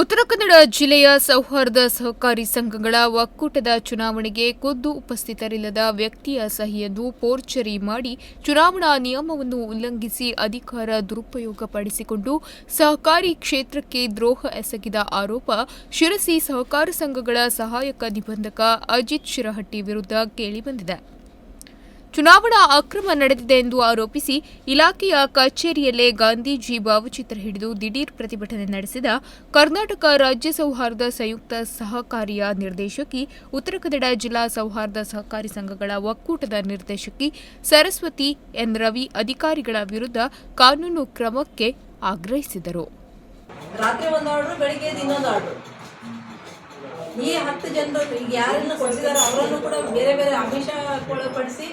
ಉತ್ತರ ಕನ್ನಡ ಜಿಲ್ಲೆಯ ಸೌಹಾರ್ದ ಸಹಕಾರಿ ಸಂಘಗಳ ಒಕ್ಕೂಟದ ಚುನಾವಣೆಗೆ ಖುದ್ದು ಉಪಸ್ಥಿತರಿಲ್ಲದ ವ್ಯಕ್ತಿಯ ಸಹಿಯನ್ನು ಪೋರ್ಚರಿ ಮಾಡಿ ಚುನಾವಣಾ ನಿಯಮವನ್ನು ಉಲ್ಲಂಘಿಸಿ ಅಧಿಕಾರ ದುರುಪಯೋಗಪಡಿಸಿಕೊಂಡು ಸಹಕಾರಿ ಕ್ಷೇತ್ರಕ್ಕೆ ದ್ರೋಹ ಎಸಗಿದ ಆರೋಪ ಶಿರಸಿ ಸಹಕಾರ ಸಂಘಗಳ ಸಹಾಯಕ ನಿಬಂಧಕ ಅಜಿತ್ ಶಿರಹಟ್ಟಿ ವಿರುದ್ಧ ಕೇಳಿಬಂದಿದೆ. ಚುನಾವಣಾ ಅಕ್ರಮ ನಡೆದಿದೆ ಎಂದು ಆರೋಪಿಸಿ ಇಲಾಖೆಯ ಕಚೇರಿಯಲ್ಲೇ ಗಾಂಧೀಜಿ ಭಾವಚಿತ್ರ ಹಿಡಿದು ದಿಢೀರ್ ಪ್ರತಿಭಟನೆ ನಡೆಸಿದ ಕರ್ನಾಟಕ ರಾಜ್ಯ ಸೌಹಾರ್ದ ಸಂಯುಕ್ತ ಸಹಕಾರಿಯ ನಿರ್ದೇಶಕಿ, ಉತ್ತರ ಕನ್ನಡ ಜಿಲ್ಲಾ ಸೌಹಾರ್ದ ಸಹಕಾರಿ ಸಂಘಗಳ ಒಕ್ಕೂಟದ ನಿರ್ದೇಶಕಿ ಸರಸ್ವತಿ ಎನ್ ರವಿ ಅಧಿಕಾರಿಗಳ ವಿರುದ್ಧ ಕಾನೂನು ಕ್ರಮಕ್ಕೆ ಆಗ್ರಹಿಸಿದರು. ಈ ಹತ್ತು ಜನರು ಯಾರನ್ನು ಕೊಡಿಸಿದಾರೆ ಅವರನ್ನು ಕೂಡ ಬೇರೆ ಬೇರೆ ಆಮಿಷ ಒಳಪಡಿಸಿ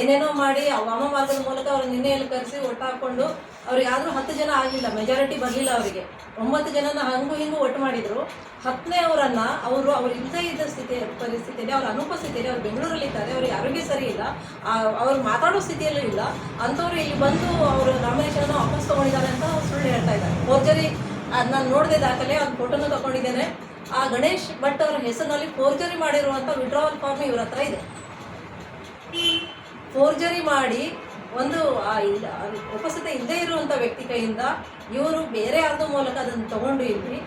ಏನೇನೋ ಮಾಡಿ ವಾಮ ಮಾರ್ಗದ ಮೂಲಕ ಅವ್ರ ನಿನ್ನೆಯಲ್ಲಿ ಕರೆಸಿ ಒಟ್ಟು ಹಾಕೊಂಡು ಅವ್ರಿಗೆ ಯಾರು ಹತ್ತು ಜನ ಆಗಿಲ್ಲ ಮೆಜಾರಿಟಿ ಬರಲಿಲ್ಲ ಅವರಿಗೆ. ಒಂಬತ್ತು ಜನನ ಹಂಗು ಹಿಂಗು ಒಟ್ಟು ಮಾಡಿದರು. ಹತ್ತನೇ ಅವರನ್ನ ಅವರು ಅವ್ರು ಇಲ್ಲದೇ ಇದ್ದ ಸ್ಥಿತಿ ಪರಿಸ್ಥಿತಿಯಲ್ಲಿ, ಅವ್ರ ಅನುಪಸ್ಥಿತಿಯಲ್ಲಿ ಅವ್ರು ಬೆಂಗಳೂರಲ್ಲಿ ಇದ್ದಾರೆ ಅವ್ರಿಗೆ ಆರೋಗ್ಯ ಸರಿ ಇಲ್ಲ ಅವ್ರು ಮಾತಾಡೋ ಸ್ಥಿತಿಯಲ್ಲೂ ಇಲ್ಲ. ಅಂಥವ್ರು ಇಲ್ಲಿ ಬಂದು ಅವರು ನಾಮಿನೇಷನ್ ವಾಪಸ್ ತೊಗೊಂಡಿದ್ದಾರೆ ಅಂತ ಸುಳ್ಳು ಹೇಳ್ತಾ ಇದ್ದಾರೆ. ಫೋರ್ಜರಿ ಅದು ನಾನು ನೋಡಿದೆ ದಾಖಲೆ ಒಂದು ಫೋಟೋನು ತಗೊಂಡಿದ್ದೇನೆ. ಆ ಗಣೇಶ್ ಭಟ್ ಅವರ ಹೆಸರಿನಲ್ಲಿ ಫೋರ್ಜರಿ ಮಾಡಿರುವಂಥ ವಿಡ್ರಾವಲ್ ಫಾರ್ಮ್ ಇವ್ರ ಹತ್ರ ಇದೆ. ಫೋರ್ಜರಿ ಮಾಡಿ ಒಂದು ಉಪಸ್ಥಿತ ಇಲ್ಲದೇ ಇರುವಂಥ ವ್ಯಕ್ತಿ ಕೈಯಿಂದ ಇವರು ಬೇರೆ ಯಾರ್ದೋ ಮೂಲಕ ಅದನ್ನು ತಗೊಂಡು ಇಲ್ಲಿ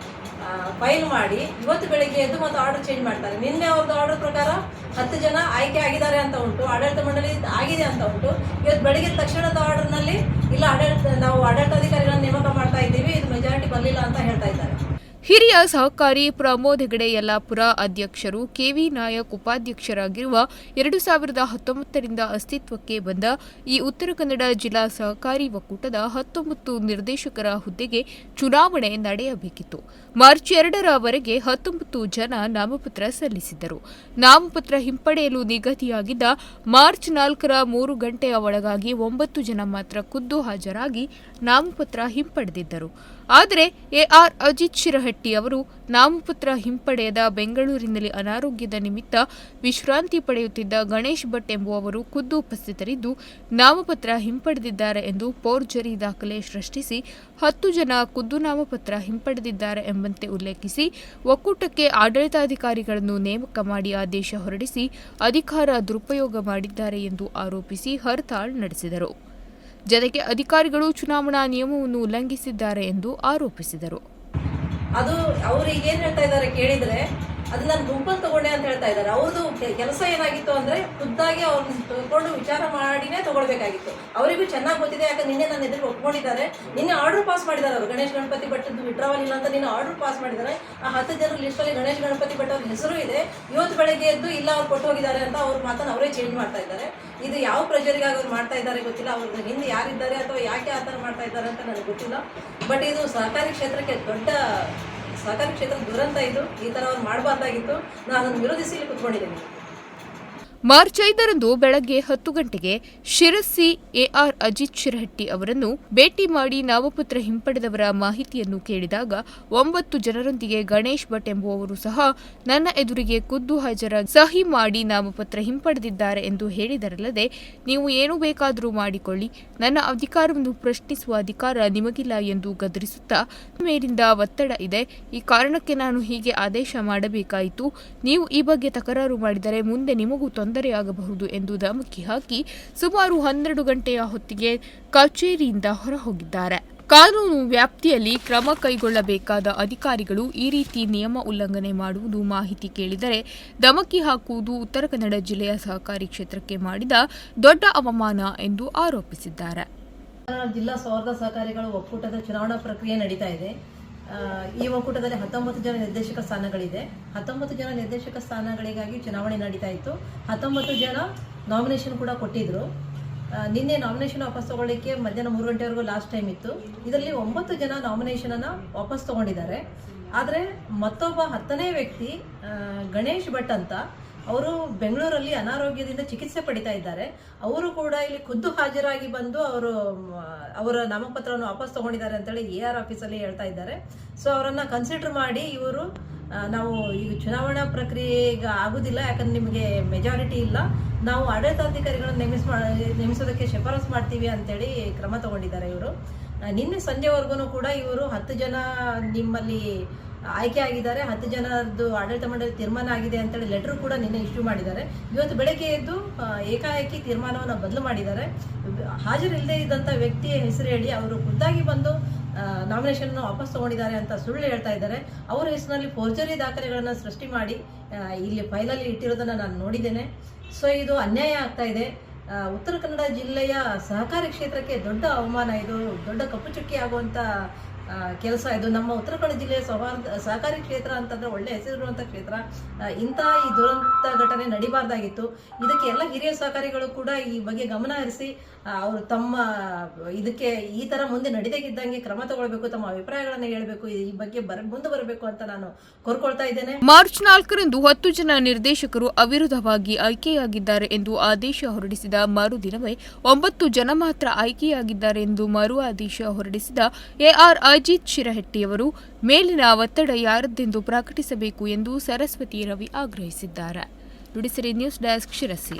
ಫೈಲ್ ಮಾಡಿ ಇವತ್ತು ಬೆಳಿಗ್ಗೆ ಎದ್ದು ಮತ್ತು ಆರ್ಡರ್ ಚೇಂಜ್ ಮಾಡ್ತಾರೆ. ನಿನ್ನೆ ಅವ್ರದ್ದು ಆರ್ಡರ್ ಪ್ರಕಾರ ಹತ್ತು ಜನ ಆಯ್ಕೆ ಆಗಿದ್ದಾರೆ ಅಂತ ಉಂಟು, ಆಡಳಿತ ಮಂಡಳಿ ಆಗಿದೆ ಅಂತ ಉಂಟು. ಇವತ್ತು ಬೆಳಿಗ್ಗೆ ತಕ್ಷಣದ ಆರ್ಡರ್ನಲ್ಲಿ ಇಲ್ಲ, ಆಡಳಿತ, ನಾವು ಆಡಳಿತಾಧಿಕಾರಿಗಳನ್ನು ನೇಮಕ ಮಾಡ್ತಾ ಇದ್ದೀವಿ, ಇದು ಮೆಜಾರಿಟಿ ಬರಲಿಲ್ಲ ಅಂತ ಹೇಳ್ತಾ ಇದ್ದಾರೆ. ಹಿರಿಯ ಸಹಕಾರಿ ಪ್ರಮೋದ್ ಹೆಗಡೆ ಯಲ್ಲಾಪುರ ಅಧ್ಯಕ್ಷರು ಕೆವಿ ನಾಯಕ್ ಉಪಾಧ್ಯಕ್ಷರಾಗಿರುವ ಎರಡು ಸಾವಿರದ ಹತ್ತೊಂಬತ್ತರಿಂದ ಅಸ್ತಿತ್ವಕ್ಕೆ ಬಂದ ಈ ಉತ್ತರ ಕನ್ನಡ ಜಿಲ್ಲಾ ಸಹಕಾರಿ ಒಕ್ಕೂಟದ ಹತ್ತೊಂಬತ್ತು ನಿರ್ದೇಶಕರ ಹುದ್ದೆಗೆ ಚುನಾವಣೆ ನಡೆಯಬೇಕಿತ್ತು. ಮಾರ್ಚ್ ಎರಡರವರೆಗೆ ಹತ್ತೊಂಬತ್ತು ಜನ ನಾಮಪತ್ರ ಸಲ್ಲಿಸಿದ್ದರು. ನಾಮಪತ್ರ ಹಿಂಪಡೆಯಲು ನಿಗದಿಯಾಗಿದ್ದ ಮಾರ್ಚ್ ನಾಲ್ಕರ ಮೂರು ಗಂಟೆಯ ಒಳಗಾಗಿ ಒಂಬತ್ತು ಜನ ಮಾತ್ರ ಖುದ್ದು ಹಾಜರಾಗಿ ನಾಮಪತ್ರ ಹಿಂಪಡೆದಿದ್ದರು. ಆದರೆ ಎಆರ್ ಅಜಿತ್ ಶಿರಹಟ್ಟಿ ಅವರು ನಾಮಪತ್ರ ಹಿಂಪಡೆಯದ ಬೆಂಗಳೂರಿನಲ್ಲಿ ಅನಾರೋಗ್ಯದ ನಿಮಿತ್ತ ವಿಶ್ರಾಂತಿ ಪಡೆಯುತ್ತಿದ್ದ ಗಣೇಶ್ ಭಟ್ ಎಂಬುವವರು ಖುದ್ದು ಉಪಸ್ಥಿತರಿದ್ದು, ನಾಮಪತ್ರ ಹಿಂಪಡೆದಿದ್ದಾರೆ ಎಂದು ಪೋರ್ಜರಿ ದಾಖಲೆ ಸೃಷ್ಟಿಸಿ ಹತ್ತು ಜನ ಖುದ್ದು ನಾಮಪತ್ರ ಹಿಂಪಡೆದಿದ್ದಾರೆ ಎಂಬಂತೆ ಉಲ್ಲೇಖಿಸಿ, ಒಕ್ಕೂಟಕ್ಕೆ ಆಡಳಿತಾಧಿಕಾರಿಗಳನ್ನು ನೇಮಕ ಮಾಡಿ ಆದೇಶ ಹೊರಡಿಸಿ ಅಧಿಕಾರ ದುರುಪಯೋಗ ಮಾಡಿದ್ದಾರೆ ಎಂದು ಆರೋಪಿಸಿ ಹರ್ತಾಳ್ ನಡೆಸಿದರು. ಜತೆಗೆ ಅಧಿಕಾರಿಗಳು ಚುನಾವಣಾ ನಿಯಮವನ್ನು ಉಲ್ಲಂಘಿಸಿದ್ದಾರೆ ಎಂದು ಆರೋಪಿಸಿದರು. ಅದು ಅವ್ರು ಏನ್ ಹೇಳ್ತಾ ಇದ್ದಾರೆ ಕೇಳಿದ್ರೆ, ಅದು ನಾನು ಗುಂಪಲ್ಲಿ ತಗೊಂಡೆ ಅಂತ ಹೇಳ್ತಾ ಇದ್ದಾರೆ. ಅವ್ರದ್ದು ಕೆಲಸ ಏನಾಗಿತ್ತು ಅಂದ್ರೆ ಖುದ್ದಾಗಿ ಅವ್ರನ್ನ ತಗೊಂಡು ವಿಚಾರ ಮಾಡಿನೇ ತಗೊಳ್ಬೇಕಾಗಿತ್ತು. ಅವರಿಗೂ ಚೆನ್ನಾಗಿ ಗೊತ್ತಿದೆ, ಯಾಕಂದ್ರೆ ನಿನ್ನೆ ನನ್ನ ಎದುರು ಒಪ್ಕೊಂಡಿದ್ದಾರೆ. ನಿನ್ನೆ ಆರ್ಡರ್ ಪಾಸ್ ಮಾಡಿದ್ದಾರೆ ಅವರು. ಗಣೇಶ್ ಗಣಪತಿ ಭಟ್ಟದ್ದು ವಿಡ್ರಾವಲ್ ಇಲ್ಲ ಅಂತ ನಿನ್ನ ಆರ್ಡರ್ ಪಾಸ್ ಮಾಡಿದ್ದಾರೆ. ಆ ಹತ್ತು ಲಿಸ್ಟ್ ಲಿಸ್ಟಲ್ಲಿ ಗಣೇಶ್ ಗಣಪತಿ ಭಟ್ ಅವ್ರ ಹೆಸರು ಇದೆ. ಇವತ್ತು ಬೆಳಗ್ಗೆ ಎದ್ದು ಇಲ್ಲ, ಅವ್ರು ಕೊಟ್ಟು ಹೋಗಿದ್ದಾರೆ ಅಂತ ಅವ್ರ ಮಾತನ್ನು ಅವರೇ ಚೇಂಜ್ ಮಾಡ್ತಾ ಇದ್ದಾರೆ. ಇದು ಯಾವ ಪ್ರಜರಿಗಾಗಿ ಅವ್ರು ಮಾಡ್ತಾ ಇದ್ದಾರೆ ಗೊತ್ತಿಲ್ಲ. ಅವ್ರ ಹಿಂದೆ ಯಾರಿದ್ದಾರೆ ಅಥವಾ ಯಾಕೆ ಆ ಥರ ಮಾಡ್ತಾ ಇದ್ದಾರೆ ಅಂತ ನನಗೆ ಗೊತ್ತಿಲ್ಲ. ಬಟ್ ಇದು ಸಹಕಾರಿ ಕ್ಷೇತ್ರಕ್ಕೆ ದೊಡ್ಡ ಸಹಕಾರಿ ಕ್ಷೇತ್ರ ದುರಂತ ಇದು ಈ ಥರ ಅವ್ರು ಮಾಡಬಾರ್ದಾಗಿತ್ತು ನಾನು ಅದನ್ನು ವಿರೋಧಿಸಿ ಇಲ್ಲಿ ಕುತ್ಕೊಂಡಿದ್ದೀನಿ. ಮಾರ್ಚ್ ಐದರಂದು ಬೆಳಗ್ಗೆ ಹತ್ತು ಗಂಟೆಗೆ ಶಿರಸಿ ಎಆರ್ ಅಜಿತ್ ಶಿರಹಟ್ಟಿ ಅವರನ್ನು ಭೇಟಿ ಮಾಡಿ ನಾಮಪತ್ರ ಹಿಂಪಡೆದವರ ಮಾಹಿತಿಯನ್ನು ಕೇಳಿದಾಗ ಒಂಬತ್ತು ಜನರೊಂದಿಗೆ ಗಣೇಶ್ ಭಟ್ ಎಂಬುವವರು ಸಹ ನನ್ನ ಎದುರಿಗೆ ಖುದ್ದು ಹಾಜರ ಸಹಿ ಮಾಡಿ ನಾಮಪತ್ರ ಹಿಂಪಡೆದಿದ್ದಾರೆ ಎಂದು ಹೇಳಿದರಲ್ಲದೆ, ನೀವು ಏನು ಬೇಕಾದರೂ ಮಾಡಿಕೊಳ್ಳಿ. ನನ್ನ ಅಧಿಕಾರವನ್ನು ಪ್ರಶ್ನಿಸುವ ಅಧಿಕಾರ ನಿಮಗಿಲ್ಲ ಎಂದು ಗದರಿಸುತ್ತಾ ಮೇಲಿಂದ ಒತ್ತಡ ಇದೆ. ಈ ಕಾರಣಕ್ಕೆ ನಾನು ಹೀಗೆ ಆದೇಶ ಮಾಡಬೇಕಾಯಿತು. ನೀವು ಈ ಬಗ್ಗೆ ತಕರಾರು ಮಾಡಿದರೆ ಮುಂದೆ ನಿಮಗೂ ತೊಂದರೆಯಾಗಬಹುದು ಎಂದು ಧಮಕಿ ಹಾಕಿ ಸುಮಾರು ಹನ್ನೆರಡು ಗಂಟೆಯ ಹೊತ್ತಿಗೆ ಕಚೇರಿಯಿಂದ ಹೊರಹೋಗಿದ್ದಾರೆ. ಕಾನೂನು ವ್ಯಾಪ್ತಿಯಲ್ಲಿ ಕ್ರಮ ಕೈಗೊಳ್ಳಬೇಕಾದ ಅಧಿಕಾರಿಗಳು ಈ ರೀತಿ ನಿಯಮ ಉಲ್ಲಂಘನೆ ಮಾಡುವುದು ಮಾಹಿತಿ ಕೇಳಿದರೆ ಧಮಕಿ ಹಾಕುವುದು ಉತ್ತರ ಕನ್ನಡ ಜಿಲ್ಲೆಯ ಸಹಕಾರಿ ಕ್ಷೇತ್ರಕ್ಕೆ ಮಾಡಿದ ದೊಡ್ಡ ಅವಮಾನ ಎಂದು ಆರೋಪಿಸಿದ್ದಾರೆ. ಜಿಲ್ಲಾ ಸೌಹಾರ್ದ ಸಹಕಾರಿಗಳು ಒಕ್ಕೂಟದ ಚುನಾವಣಾ ಪ್ರಕ್ರಿಯೆ ನಡೀತಾ ಇದೆ. ಈ ಒಕ್ಕೂಟದಲ್ಲಿ ಹತ್ತೊಂಬತ್ತು ಜನ ನಿರ್ದೇಶಕ ಸ್ಥಾನಗಳಿದೆ. ಹತ್ತೊಂಬತ್ತು ಜನ ನಿರ್ದೇಶಕ ಸ್ಥಾನಗಳಿಗಾಗಿ ಚುನಾವಣೆ ನಡೀತಾ ಇತ್ತು. ಹತ್ತೊಂಬತ್ತು ಜನ ನಾಮಿನೇಷನ್ ಕೂಡ ಕೊಟ್ಟಿದ್ರು. ನಿನ್ನೆ ನಾಮಿನೇಷನ್ ವಾಪಸ್ ತಗೊಳ್ಳಿಕ್ಕೆ ಮಧ್ಯಾಹ್ನ ಮೂರು ಗಂಟೆವರೆಗೂ ಲಾಸ್ಟ್ ಟೈಮ್ ಇತ್ತು. ಇದರಲ್ಲಿ ಒಂಬತ್ತು ಜನ ನಾಮಿನೇಷನನ್ನು ವಾಪಸ್ ತಗೊಂಡಿದ್ದಾರೆ. ಆದರೆ ಮತ್ತೊಬ್ಬ ಹತ್ತನೇ ವ್ಯಕ್ತಿ ಗಣೇಶ್ ಭಟ್ ಅಂತ ಅವರು ಬೆಂಗಳೂರಲ್ಲಿ ಅನಾರೋಗ್ಯದಿಂದ ಚಿಕಿತ್ಸೆ ಪಡಿತಾ ಇದ್ದಾರೆ. ಅವರು ಕೂಡ ಇಲ್ಲಿ ಖುದ್ದು ಹಾಜರಾಗಿ ಬಂದು ಅವರು ಅವರ ನಾಮಪತ್ರವನ್ನು ವಾಪಸ್ ತಗೊಂಡಿದ್ದಾರೆ ಅಂತೇಳಿ ಎ ಆರ್ ಆಫೀಸಲ್ಲಿ ಹೇಳ್ತಾ ಇದ್ದಾರೆ. ಸೊ ಅವರನ್ನು ಕನ್ಸಿಡರ್ ಮಾಡಿ ಇವರು ನಾವು ಈಗ ಚುನಾವಣಾ ಪ್ರಕ್ರಿಯೆ ಈಗ ಆಗುದಿಲ್ಲ, ಯಾಕಂದ್ರೆ ನಿಮಗೆ ಮೆಜಾರಿಟಿ ಇಲ್ಲ. ನಾವು ಆಡಳಿತಾಧಿಕಾರಿಗಳನ್ನು ನೇಮಿಸ್ ನೇಮಿಸೋದಕ್ಕೆ ಶಿಫಾರಸು ಮಾಡ್ತೀವಿ ಅಂತೇಳಿ ಕ್ರಮ ತಗೊಂಡಿದ್ದಾರೆ ಇವರು. ನಿನ್ನೆ ಸಂಜೆವರೆಗೂ ಕೂಡ ಇವರು ಹತ್ತು ಜನ ನಿಮ್ಮಲ್ಲಿ ಆಯ್ಕೆ ಆಗಿದ್ದಾರೆ, ಹತ್ತು ಜನರದ್ದು ಆಡಳಿತ ಮಂಡಳಿ ತೀರ್ಮಾನ ಆಗಿದೆ ಅಂತೇಳಿ ಲೆಟರ್ ಕೂಡ ನಿನ್ನೆ ಇಶ್ಯೂ ಮಾಡಿದ್ದಾರೆ. ಇವತ್ತು ಬೆಳಗ್ಗೆ ಎದ್ದು ಏಕಾಏಕಿ ತೀರ್ಮಾನವನ್ನು ಬದಲು ಮಾಡಿದ್ದಾರೆ. ಹಾಜರಿಲ್ಲದೆ ಇದ್ದಂಥ ವ್ಯಕ್ತಿಯ ಹೆಸರು ಹೇಳಿ ಅವರು ಖುದ್ದಾಗಿ ಬಂದು ನಾಮಿನೇಷನ್ ವಾಪಸ್ ತಗೊಂಡಿದ್ದಾರೆ ಅಂತ ಸುಳ್ಳು ಹೇಳ್ತಾ ಇದ್ದಾರೆ. ಅವರ ಹೆಸರಿನಲ್ಲಿ ಫೋರ್ಜರಿ ದಾಖಲೆಗಳನ್ನು ಸೃಷ್ಟಿ ಮಾಡಿ ಇಲ್ಲಿ ಫೈಲಲ್ಲಿ ಇಟ್ಟಿರೋದನ್ನ ನಾನು ನೋಡಿದ್ದೇನೆ. ಸೊ ಇದು ಅನ್ಯಾಯ ಆಗ್ತಾ ಇದೆ. ಉತ್ತರ ಕನ್ನಡ ಜಿಲ್ಲೆಯ ಸಹಕಾರಿ ಕ್ಷೇತ್ರಕ್ಕೆ ದೊಡ್ಡ ಅವಮಾನ, ಇದು ದೊಡ್ಡ ಕಪ್ಪು ಚುಕ್ಕಿ ಆಗುವಂತ ಕೆಲಸ ಇದು ನಮ್ಮ ಉತ್ತರ ಕನ್ನಡ ಜಿಲ್ಲೆಯ ಸೌಹಾರ್ದ ಸಹಕಾರಿ ಕ್ಷೇತ್ರ ಅಂತಂದ್ರೆ ಒಳ್ಳೆ ಹೆಸರಿರುವಂಥ ಕ್ಷೇತ್ರ. ಇಂತಹ ಈ ದುರಂತ ಘಟನೆ ನಡಿಬಾರ್ದಾಗಿತ್ತು. ಇದಕ್ಕೆ ಎಲ್ಲ ಹಿರಿಯ ಸಹಕಾರಿಗಳು ಕೂಡ ಈ ಬಗ್ಗೆ ಗಮನ ಹರಿಸಿ ಅವರು ತಮ್ಮ ಇದಕ್ಕೆ ಈ ತರ ಮುಂದೆ ನಡೀದಾಗಿದ್ದಂಗೆ ಕ್ರಮ ತಗೊಳ್ಬೇಕು, ತಮ್ಮ ಅಭಿಪ್ರಾಯಗಳನ್ನ ಹೇಳಬೇಕು, ಈ ಬಗ್ಗೆ ಬರ ಮುಂದೆ ಬರಬೇಕು ಅಂತ ನಾನು ಕೋರ್ಕೊಳ್ತಾ ಇದ್ದೇನೆ. ಮಾರ್ಚ್ ನಾಲ್ಕರಂದು ಹತ್ತು ಜನ ನಿರ್ದೇಶಕರು ಅವಿರೋಧವಾಗಿ ಆಯ್ಕೆಯಾಗಿದ್ದಾರೆ ಎಂದು ಆದೇಶ ಹೊರಡಿಸಿದ ಮರುದಿನವೇ ಒಂಬತ್ತು ಜನ ಮಾತ್ರ ಆಯ್ಕೆಯಾಗಿದ್ದಾರೆ ಎಂದು ಮರು ಆದೇಶ ಹೊರಡಿಸಿದ ಎಆರ್ ಅಜಿತ್ ಶಿರಹಟ್ಟಿಯವರು ಮೇಲಿನ ಒತ್ತಡ ಯಾರದ್ದೆಂದು ಪ್ರಕಟಿಸಬೇಕು ಎಂದು ಸರಸ್ವತಿ ರವಿ ಆಗ್ರಹಿಸಿದ್ದಾರೆ. Nudisiri news desk Sirsi.